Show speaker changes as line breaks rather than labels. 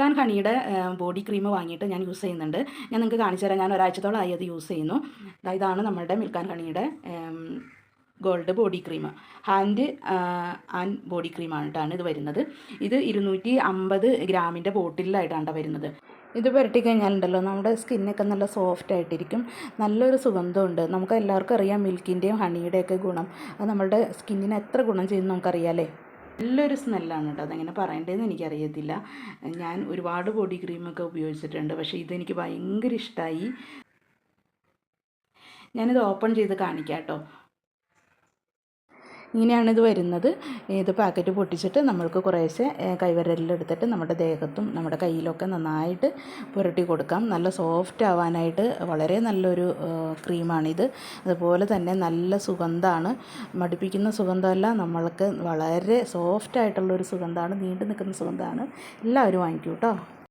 And ഹണിയുടെ body cream വാങ്ങിയിട്ട് ഞാൻ use ചെയ്യുന്നുണ്ട്. ഞാൻ നിങ്ങൾക്ക് കാണിച്ചു തരാം. ഞാൻ ഒരാഴ്ചത്തോളമായി അത് യൂസ് ചെയ്യുന്നു. ഇതാണ് നമ്മുടെ milk and ഹണിയുടെ gold body cream. Hand and body ക്രീമായിട്ടാണ് ഇത് വരുന്നത്. ഇത് ഇരുന്നൂറ്റി അമ്പത് ഗ്രാമിന്റെ ബോട്ടിലായിട്ടാണ് വരുന്നത്. ഇത് പുരട്ടി കഴിഞ്ഞാലുണ്ടല്ലോ നമ്മുടെ സ്കിന്നൊക്കെ നല്ല സോഫ്റ്റ് ആയിട്ടിരിക്കും. നല്ലൊരു സുഗന്ധമുണ്ട്. നമുക്ക് എല്ലാവർക്കും അറിയാം മിൽക്കിന്റെയും ഹണിയുടെയൊക്കെ ഗുണം. അത് നമ്മുടെ സ്കിന്നിന് എത്ര ഗുണം ചെയ്യുമെന്ന് ചെയ്യുന്നു നമുക്കറിയാമല്ലേ നല്ലൊരു സ്മെല്ലാണ് കേട്ടോ അതെങ്ങനെ പറയേണ്ടതെന്ന് എനിക്കറിയത്തില്ല. ഞാൻ ഒരുപാട് ബോഡി ക്രീമൊക്കെ ഉപയോഗിച്ചിട്ടുണ്ട്. പക്ഷേ ഇതെനിക്ക് ഭയങ്കര ഇഷ്ടമായി ഞാനിത് ഓപ്പൺ ചെയ്ത് കാണിക്കാം കേട്ടോ ഇങ്ങനെയാണ് ഇത് വരുന്നത്. ഇത് പാക്കറ്റ് പൊട്ടിച്ചിട്ട് നമ്മൾക്ക് കുറേശ്ശെ കൈവിരലിലെടുത്തിട്ട് നമ്മുടെ ദേഹത്തും നമ്മുടെ കയ്യിലൊക്കെ നന്നായിട്ട് പുരട്ടി കൊടുക്കാം. നല്ല സോഫ്റ്റ് ആവാനായിട്ട് വളരെ നല്ലൊരു ക്രീമാണിത് അതുപോലെ തന്നെ നല്ല സുഗന്ധമാണ് മടുപ്പിക്കുന്ന സുഗന്ധമല്ല നമ്മൾക്ക് വളരെ സോഫ്റ്റ് ആയിട്ടുള്ളൊരു സുഗന്ധമാണ് നീണ്ടു നിൽക്കുന്ന സുഗന്ധമാണ് എല്ലാവരും വാങ്ങിക്കൂ കേട്ടോ